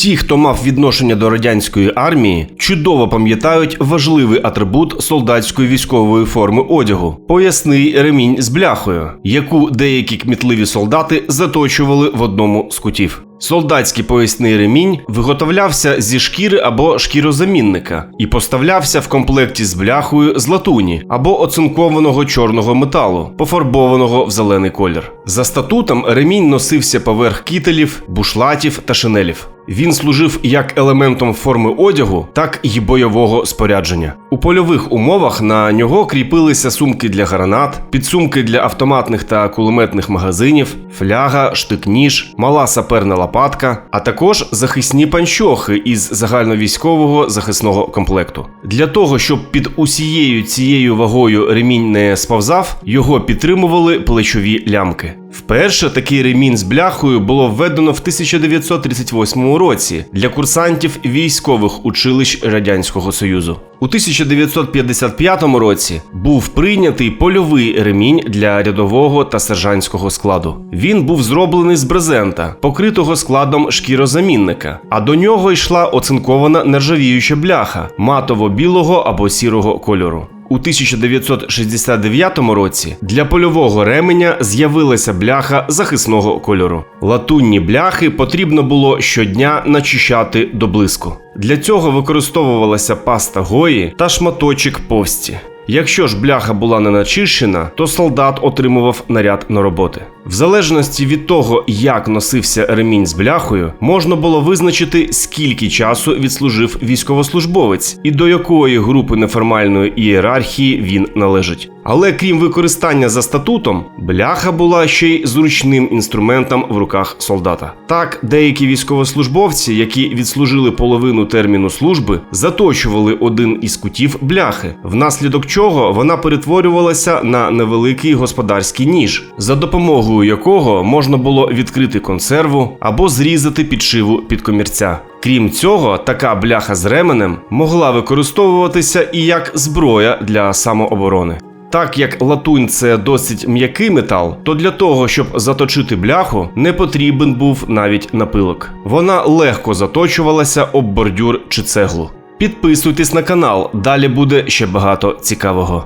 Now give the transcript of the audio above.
Ті, хто мав відношення до радянської армії, чудово пам'ятають важливий атрибут солдатської військової форми одягу поясний ремінь з бляхою, яку деякі кмітливі солдати заточували в одному з кутів. Солдатський поясний ремінь виготовлявся зі шкіри або шкірозамінника і поставлявся в комплекті з бляхою з латуні або оцинкованого чорного металу, пофарбованого в зелений колір. За статутом ремінь носився поверх кітелів, бушлатів та шинелів. Він служив як елементом форми одягу, так і бойового спорядження. У польових умовах на нього кріпилися сумки для гранат, підсумки для автоматних та кулеметних магазинів, фляга, штик-ніж, мала саперна лопатка, а також захисні панчохи із загальновійськового захисного комплекту. Для того, щоб під усією цією вагою ремінь не сповзав, його підтримували плечові лямки. Вперше такий ремінь з бляхою було введено в 1938 році для курсантів військових училищ Радянського Союзу. У 1955 році був прийнятий польовий ремінь для рядового та сержантського складу. Він був зроблений з брезента, покритого складом шкірозамінника, а до нього йшла оцинкована нержавіюча бляха матово-білого або сірого кольору. У 1969 році для польового ременя з'явилася бляха захисного кольору. Латунні бляхи потрібно було щодня начищати до блиску. Для цього використовувалася паста гої та шматочок повсті. Якщо ж бляха була не начищена, то солдат отримував наряд на роботи. В залежності від того, як носився ремінь з бляхою, можна було визначити, скільки часу відслужив військовослужбовець і до якої групи неформальної ієрархії він належить. Але крім використання за статутом, бляха була ще й зручним інструментом в руках солдата. Так, деякі військовослужбовці, які відслужили половину терміну служби, заточували один із кутів бляхи, внаслідок чого вона перетворювалася на невеликий господарський ніж, за допомогою якого можна було відкрити консерву або зрізати підшиву під комірця. Крім цього, така бляха з ременем могла використовуватися і як зброя для самооборони. Так як латунь це досить м'який метал, то для того, щоб заточити бляху, не потрібен був навіть напилок. Вона легко заточувалася об бордюр чи цеглу. Підписуйтесь на канал, далі буде ще багато цікавого.